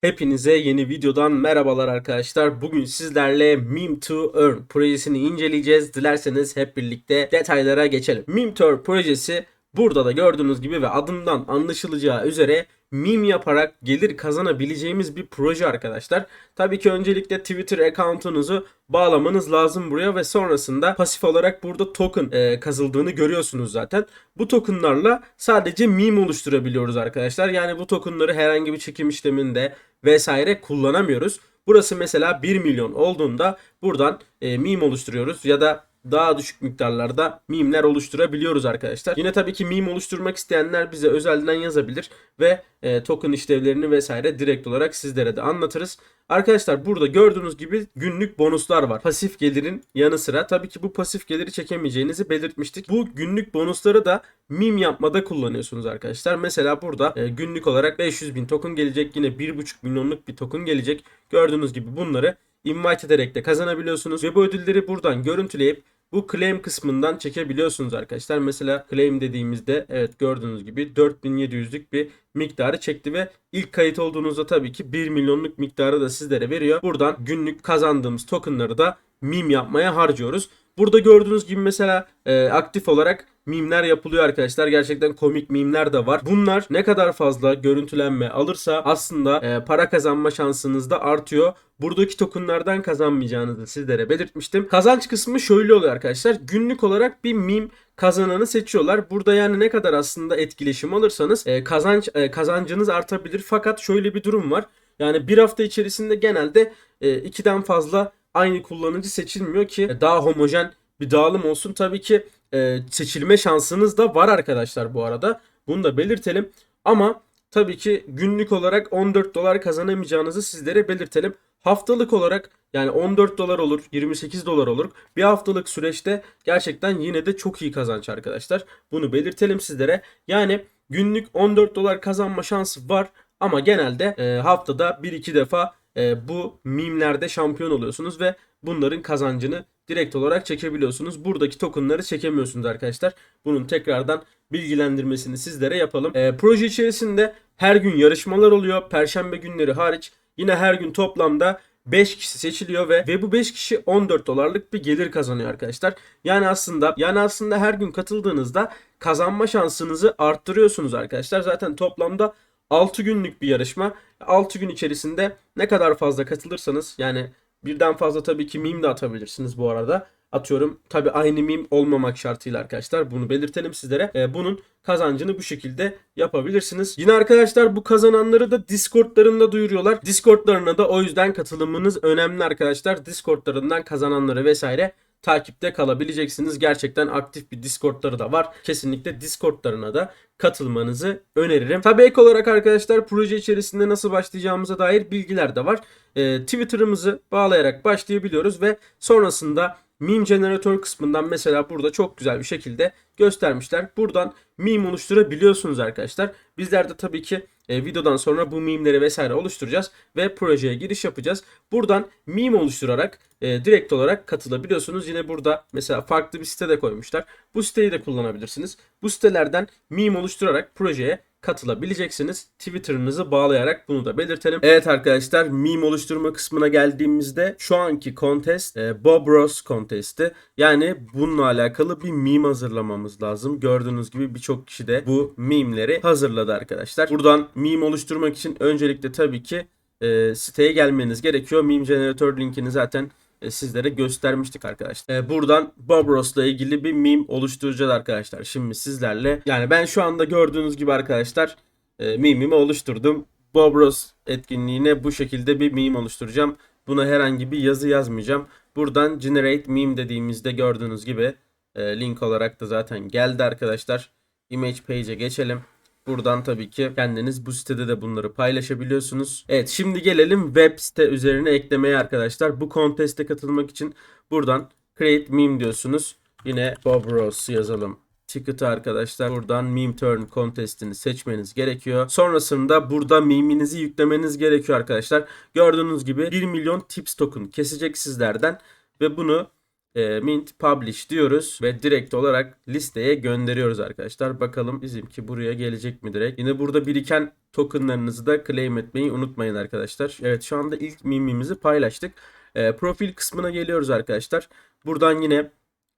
Hepinize yeni videodan merhabalar arkadaşlar. Bugün sizlerle Meme to Earn projesini inceleyeceğiz. Dilerseniz hep birlikte detaylara geçelim. Meme to Earn projesi burada da gördüğünüz gibi ve adından anlaşılacağı üzere meme yaparak gelir kazanabileceğimiz bir proje arkadaşlar. Tabii ki öncelikle Twitter account'unuzu bağlamanız lazım buraya ve sonrasında pasif olarak burada token e, kazıldığını görüyorsunuz zaten. Bu tokenlarla sadece meme oluşturabiliyoruz arkadaşlar. Yani bu tokenları herhangi bir çekim işleminde vesaire kullanamıyoruz. Burası mesela 1 milyon olduğunda buradan e, meme oluşturuyoruz ya da daha düşük miktarlarda mimler oluşturabiliyoruz arkadaşlar. Yine tabii ki meme oluşturmak isteyenler bize özelden yazabilir ve e, token işlevlerini vesaire direkt olarak sizlere de anlatırız. Arkadaşlar burada gördüğünüz gibi günlük bonuslar var. Pasif gelirin yanı sıra tabii ki bu pasif geliri çekemeyeceğinizi belirtmiştik. Bu günlük bonusları da meme yapmada kullanıyorsunuz arkadaşlar. Mesela burada e, günlük olarak 500 bin token gelecek. Yine 1,5 milyonluk bir token gelecek. Gördüğünüz gibi bunları invite ederek de kazanabiliyorsunuz. Ve bu ödülleri buradan görüntüleyip bu claim kısmından çekebiliyorsunuz arkadaşlar. Mesela claim dediğimizde evet gördüğünüz gibi 4700'lük bir miktarı çekti ve ilk kayıt olduğunuzda tabii ki 1 milyonluk miktarı da sizlere veriyor. Buradan günlük kazandığımız tokenları da meme yapmaya harcıyoruz. Burada gördüğünüz gibi mesela e, aktif olarak mimler yapılıyor arkadaşlar. Gerçekten komik mimler de var. Bunlar ne kadar fazla görüntülenme alırsa aslında e, para kazanma şansınız da artıyor. Buradaki tokenlardan kazanmayacağınızı sizlere belirtmiştim. Kazanç kısmı şöyle oluyor arkadaşlar. Günlük olarak bir mim kazananı seçiyorlar. Burada yani ne kadar aslında etkileşim alırsanız e, kazanç e, kazancınız artabilir. Fakat şöyle bir durum var. Yani bir hafta içerisinde genelde e, ikiden fazla aynı kullanıcı seçilmiyor ki daha homojen bir dağılım olsun. Tabii ki e, seçilme şansınız da var arkadaşlar bu arada. Bunu da belirtelim. Ama tabii ki günlük olarak 14 dolar kazanamayacağınızı sizlere belirtelim. Haftalık olarak yani 14 dolar olur, 28 dolar olur. Bir haftalık süreçte gerçekten yine de çok iyi kazanç arkadaşlar. Bunu belirtelim sizlere. Yani günlük 14 dolar kazanma şansı var ama genelde e, haftada 1-2 defa e, bu mimlerde şampiyon oluyorsunuz ve bunların kazancını direkt olarak çekebiliyorsunuz. Buradaki tokenları çekemiyorsunuz arkadaşlar. Bunun tekrardan bilgilendirmesini sizlere yapalım. E, proje içerisinde her gün yarışmalar oluyor. Perşembe günleri hariç yine her gün toplamda 5 kişi seçiliyor ve ve bu 5 kişi 14 dolarlık bir gelir kazanıyor arkadaşlar. Yani aslında yani aslında her gün katıldığınızda kazanma şansınızı arttırıyorsunuz arkadaşlar. Zaten toplamda 6 günlük bir yarışma. 6 gün içerisinde ne kadar fazla katılırsanız yani birden fazla tabii ki meme de atabilirsiniz bu arada. Atıyorum tabii aynı meme olmamak şartıyla arkadaşlar bunu belirtelim sizlere. Ee, bunun kazancını bu şekilde yapabilirsiniz. Yine arkadaşlar bu kazananları da Discord'larında duyuruyorlar. Discord'larına da o yüzden katılımınız önemli arkadaşlar. Discord'larından kazananları vesaire takipte kalabileceksiniz. Gerçekten aktif bir Discord'ları da var. Kesinlikle Discord'larına da katılmanızı öneririm. Tabii ek olarak arkadaşlar proje içerisinde nasıl başlayacağımıza dair bilgiler de var. Ee, Twitter'ımızı bağlayarak başlayabiliyoruz ve sonrasında meme jeneratör kısmından mesela burada çok güzel bir şekilde göstermişler. Buradan meme oluşturabiliyorsunuz arkadaşlar. Bizler de tabii ki e, videodan sonra bu meme'leri vesaire oluşturacağız ve projeye giriş yapacağız. Buradan meme oluşturarak e, direkt olarak katılabiliyorsunuz. Yine burada mesela farklı bir site de koymuşlar. Bu siteyi de kullanabilirsiniz. Bu sitelerden meme oluşturarak projeye katılabileceksiniz. Twitter'ınızı bağlayarak bunu da belirtelim. Evet arkadaşlar meme oluşturma kısmına geldiğimizde şu anki contest e, Bob Ross contesti. Yani bununla alakalı bir meme hazırlamamız lazım. Gördüğünüz gibi birçok kişi de bu meme'leri hazırladı arkadaşlar. Buradan meme oluşturmak için öncelikle tabii ki e, siteye gelmeniz gerekiyor. Meme Generator linkini zaten sizlere göstermiştik arkadaşlar. E, buradan Bob Ross'la ilgili bir meme oluşturacağız arkadaşlar. Şimdi sizlerle yani ben şu anda gördüğünüz gibi arkadaşlar e, meme'imi oluşturdum. Bob Ross etkinliğine bu şekilde bir meme oluşturacağım. Buna herhangi bir yazı yazmayacağım. Buradan generate meme dediğimizde gördüğünüz gibi e, link olarak da zaten geldi arkadaşlar. Image page'e geçelim. Buradan tabii ki kendiniz bu sitede de bunları paylaşabiliyorsunuz. Evet şimdi gelelim web site üzerine eklemeye arkadaşlar. Bu contest'e katılmak için buradan create meme diyorsunuz. Yine Bob Ross yazalım. Ticket'ı arkadaşlar buradan meme turn contest'ini seçmeniz gerekiyor. Sonrasında burada meme'inizi yüklemeniz gerekiyor arkadaşlar. Gördüğünüz gibi 1 milyon tips token kesecek sizlerden ve bunu e, mint publish diyoruz ve direkt olarak listeye gönderiyoruz arkadaşlar. Bakalım bizimki buraya gelecek mi direkt. Yine burada biriken tokenlarınızı da claim etmeyi unutmayın arkadaşlar. Evet şu anda ilk mimimizi paylaştık. E, profil kısmına geliyoruz arkadaşlar. Buradan yine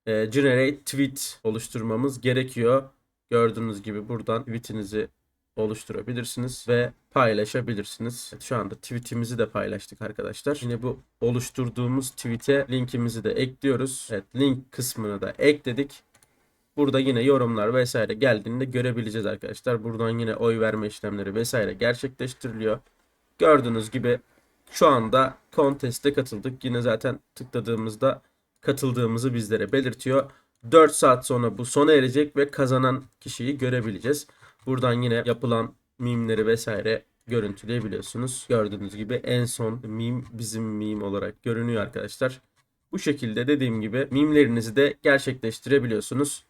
e, generate tweet oluşturmamız gerekiyor. Gördüğünüz gibi buradan tweetinizi oluşturabilirsiniz ve paylaşabilirsiniz. Evet, şu anda tweetimizi de paylaştık arkadaşlar. Yine bu oluşturduğumuz tweet'e linkimizi de ekliyoruz. Evet link kısmını da ekledik. Burada yine yorumlar vesaire geldiğinde görebileceğiz arkadaşlar. Buradan yine oy verme işlemleri vesaire gerçekleştiriliyor. Gördüğünüz gibi şu anda contest'e katıldık. Yine zaten tıkladığımızda katıldığımızı bizlere belirtiyor. 4 saat sonra bu sona erecek ve kazanan kişiyi görebileceğiz. Buradan yine yapılan mimleri vesaire görüntüleyebiliyorsunuz. Gördüğünüz gibi en son mim bizim mim olarak görünüyor arkadaşlar. Bu şekilde dediğim gibi mimlerinizi de gerçekleştirebiliyorsunuz.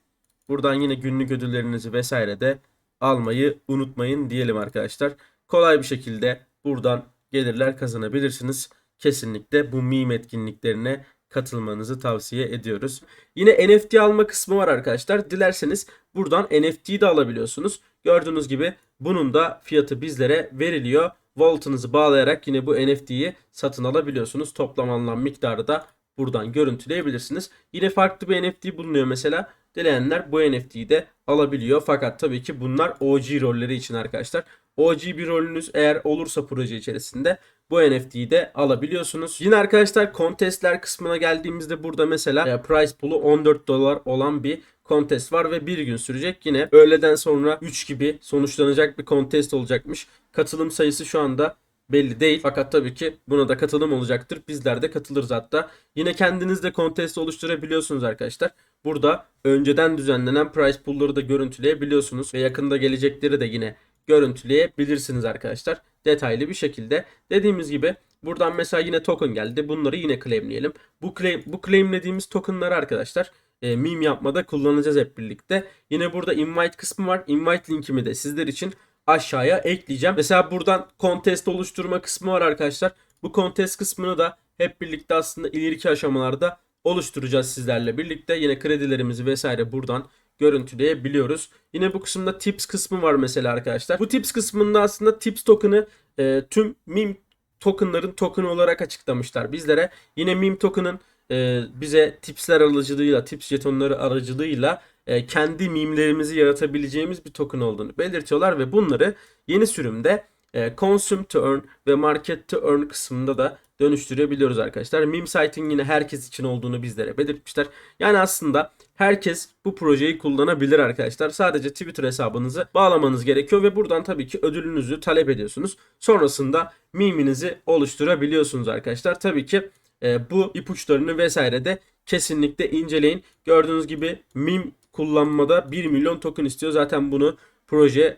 Buradan yine günlük ödüllerinizi vesaire de almayı unutmayın diyelim arkadaşlar. Kolay bir şekilde buradan gelirler kazanabilirsiniz. Kesinlikle bu meme etkinliklerine katılmanızı tavsiye ediyoruz. Yine NFT alma kısmı var arkadaşlar. Dilerseniz buradan NFT'yi de alabiliyorsunuz. Gördüğünüz gibi bunun da fiyatı bizlere veriliyor. Wallet'ınızı bağlayarak yine bu NFT'yi satın alabiliyorsunuz. Toplam alınan miktarı da buradan görüntüleyebilirsiniz. Yine farklı bir NFT bulunuyor mesela. Dileyenler bu NFT'yi de alabiliyor. Fakat tabii ki bunlar OG rolleri için arkadaşlar. OG bir rolünüz eğer olursa proje içerisinde bu NFT'yi de alabiliyorsunuz. Yine arkadaşlar contestler kısmına geldiğimizde burada mesela e, price pool'u 14 dolar olan bir contest var ve bir gün sürecek. Yine öğleden sonra 3 gibi sonuçlanacak bir contest olacakmış. Katılım sayısı şu anda belli değil. Fakat tabii ki buna da katılım olacaktır. Bizler de katılırız hatta. Yine kendiniz de contest oluşturabiliyorsunuz arkadaşlar. Burada önceden düzenlenen price pool'ları da görüntüleyebiliyorsunuz ve yakında gelecekleri de yine görüntüleyebilirsiniz arkadaşlar. Detaylı bir şekilde. Dediğimiz gibi buradan mesela yine token geldi. Bunları yine claimleyelim. Bu claim bu claimlediğimiz tokenları arkadaşlar e, meme yapmada kullanacağız hep birlikte. Yine burada invite kısmı var. Invite linkimi de sizler için aşağıya ekleyeceğim. Mesela buradan contest oluşturma kısmı var arkadaşlar. Bu contest kısmını da hep birlikte aslında ileriki aşamalarda oluşturacağız sizlerle birlikte. Yine kredilerimizi vesaire buradan görüntüleyebiliyoruz. Yine bu kısımda tips kısmı var mesela arkadaşlar. Bu tips kısmında aslında tips token'ı e, tüm meme tokenların token olarak açıklamışlar bizlere. Yine meme token'ın e, bize tipsler aracılığıyla, tips jetonları aracılığıyla e, kendi mimlerimizi yaratabileceğimiz bir token olduğunu belirtiyorlar ve bunları yeni sürümde e, consume to earn ve market to earn kısmında da dönüştürebiliyoruz arkadaşlar. Meme site'in yine herkes için olduğunu bizlere belirtmişler. Yani aslında herkes bu projeyi kullanabilir arkadaşlar. Sadece Twitter hesabınızı bağlamanız gerekiyor ve buradan tabii ki ödülünüzü talep ediyorsunuz. Sonrasında meme'inizi oluşturabiliyorsunuz arkadaşlar. Tabii ki e, bu ipuçlarını vesaire de kesinlikle inceleyin. Gördüğünüz gibi meme kullanmada 1 milyon token istiyor. Zaten bunu proje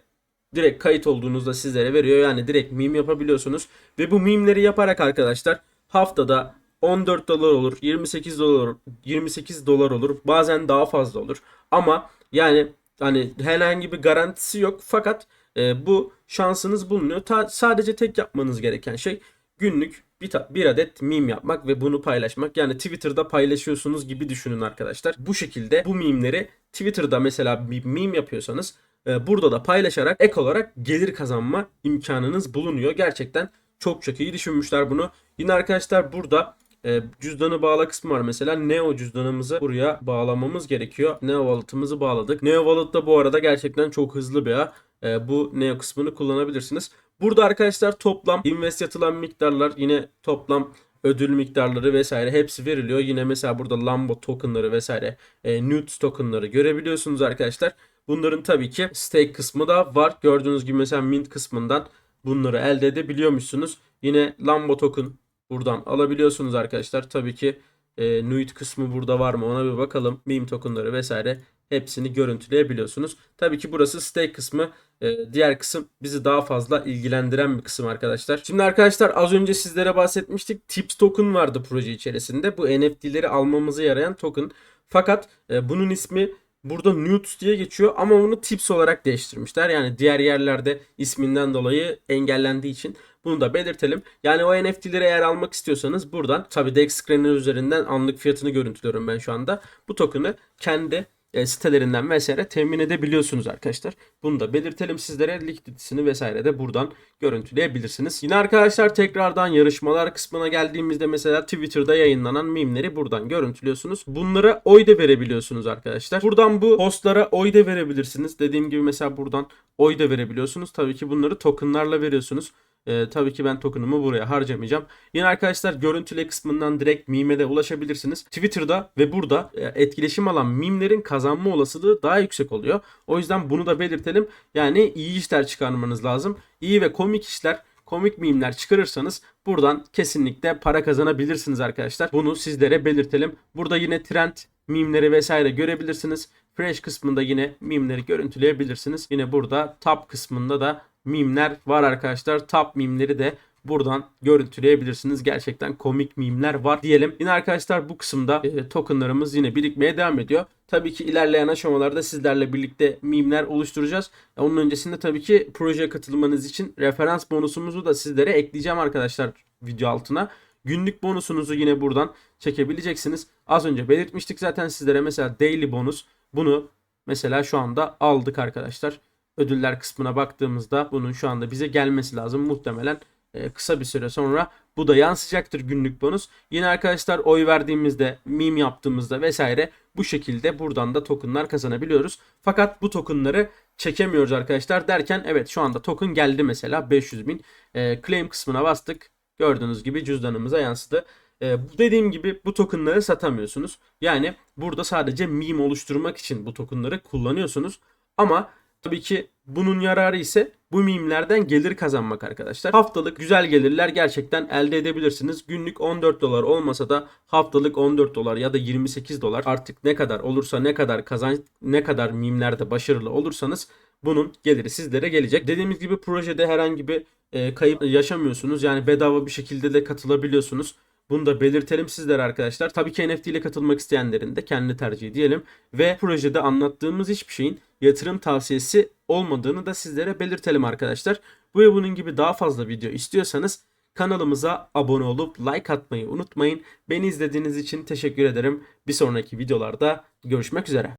direkt kayıt olduğunuzda sizlere veriyor. Yani direkt meme yapabiliyorsunuz. Ve bu meme'leri yaparak arkadaşlar haftada 14 dolar olur, 28 dolar olur, 28 dolar olur. Bazen daha fazla olur. Ama yani hani herhangi bir garantisi yok. Fakat e, bu şansınız bulunuyor. Ta, sadece tek yapmanız gereken şey günlük bir, bir adet meme yapmak ve bunu paylaşmak. Yani Twitter'da paylaşıyorsunuz gibi düşünün arkadaşlar. Bu şekilde bu meme'leri Twitter'da mesela bir meme yapıyorsanız burada da paylaşarak ek olarak gelir kazanma imkanınız bulunuyor. Gerçekten çok çok iyi düşünmüşler bunu. Yine arkadaşlar burada e, cüzdanı bağla kısmı var. Mesela Neo cüzdanımızı buraya bağlamamız gerekiyor. Neo Wallet'ımızı bağladık. Neo Wallet da bu arada gerçekten çok hızlı bir ağ. E, bu Neo kısmını kullanabilirsiniz. Burada arkadaşlar toplam invest yatılan miktarlar yine toplam ödül miktarları vesaire hepsi veriliyor. Yine mesela burada Lambo tokenları vesaire e, Newt tokenları görebiliyorsunuz arkadaşlar. Bunların tabii ki stake kısmı da var. Gördüğünüz gibi mesela mint kısmından bunları elde edebiliyormuşsunuz. Yine Lambo token buradan alabiliyorsunuz arkadaşlar. Tabii ki e, Nuit kısmı burada var mı ona bir bakalım. Meme tokenları vesaire hepsini görüntüleyebiliyorsunuz. Tabii ki burası stake kısmı. Ee, diğer kısım bizi daha fazla ilgilendiren bir kısım arkadaşlar. Şimdi arkadaşlar az önce sizlere bahsetmiştik. Tips token vardı proje içerisinde. Bu NFT'leri almamıza yarayan token. Fakat e, bunun ismi burada Newts diye geçiyor ama onu Tips olarak değiştirmişler. Yani diğer yerlerde isminden dolayı engellendiği için Bunu da belirtelim. Yani o NFT'leri eğer almak istiyorsanız buradan tabi DEX Scanner üzerinden anlık fiyatını görüntülüyorum ben şu anda. Bu token'ı kendi e, sitelerinden vesaire temin edebiliyorsunuz arkadaşlar. Bunu da belirtelim sizlere. Likiditesini vesaire de buradan görüntüleyebilirsiniz. Yine arkadaşlar tekrardan yarışmalar kısmına geldiğimizde mesela Twitter'da yayınlanan mimleri buradan görüntülüyorsunuz. Bunlara oy da verebiliyorsunuz arkadaşlar. Buradan bu postlara oy da verebilirsiniz. Dediğim gibi mesela buradan oy da verebiliyorsunuz. Tabii ki bunları tokenlarla veriyorsunuz. Ee, tabii ki ben tokenumu buraya harcamayacağım. Yine arkadaşlar görüntüle kısmından direkt mime de ulaşabilirsiniz. Twitter'da ve burada e, etkileşim alan mimlerin kazanma olasılığı daha yüksek oluyor. O yüzden bunu da belirtelim. Yani iyi işler çıkarmanız lazım. İyi ve komik işler komik mimler çıkarırsanız buradan kesinlikle para kazanabilirsiniz arkadaşlar. Bunu sizlere belirtelim. Burada yine trend mimleri vesaire görebilirsiniz. Fresh kısmında yine mimleri görüntüleyebilirsiniz. Yine burada top kısmında da mimler var arkadaşlar. Top mimleri de buradan görüntüleyebilirsiniz. Gerçekten komik mimler var diyelim. Yine arkadaşlar bu kısımda e, tokenlarımız yine birikmeye devam ediyor. Tabii ki ilerleyen aşamalarda sizlerle birlikte mimler oluşturacağız. E, Onun öncesinde tabii ki projeye katılmanız için referans bonusumuzu da sizlere ekleyeceğim arkadaşlar video altına. Günlük bonusunuzu yine buradan çekebileceksiniz. Az önce belirtmiştik zaten sizlere mesela daily bonus. Bunu mesela şu anda aldık arkadaşlar. Ödüller kısmına baktığımızda bunun şu anda bize gelmesi lazım. Muhtemelen e, kısa bir süre sonra bu da yansıyacaktır günlük bonus. Yine arkadaşlar oy verdiğimizde, meme yaptığımızda vesaire bu şekilde buradan da tokenlar kazanabiliyoruz. Fakat bu tokenları çekemiyoruz arkadaşlar derken evet şu anda token geldi mesela 500 bin. E, claim kısmına bastık. Gördüğünüz gibi cüzdanımıza yansıdı. E, dediğim gibi bu tokenları satamıyorsunuz. Yani burada sadece meme oluşturmak için bu tokenları kullanıyorsunuz. Ama tabii ki bunun yararı ise bu mimlerden gelir kazanmak arkadaşlar. Haftalık güzel gelirler gerçekten elde edebilirsiniz. Günlük 14 dolar olmasa da haftalık 14 dolar ya da 28 dolar artık ne kadar olursa ne kadar kazanç ne kadar mimlerde başarılı olursanız bunun geliri sizlere gelecek. Dediğimiz gibi projede herhangi bir e, kayıp yaşamıyorsunuz. Yani bedava bir şekilde de katılabiliyorsunuz. Bunu da belirtelim sizlere arkadaşlar. Tabii ki NFT ile katılmak isteyenlerin de kendi tercihi diyelim. Ve projede anlattığımız hiçbir şeyin yatırım tavsiyesi olmadığını da sizlere belirtelim arkadaşlar. Bu ve bunun gibi daha fazla video istiyorsanız kanalımıza abone olup like atmayı unutmayın. Beni izlediğiniz için teşekkür ederim. Bir sonraki videolarda görüşmek üzere.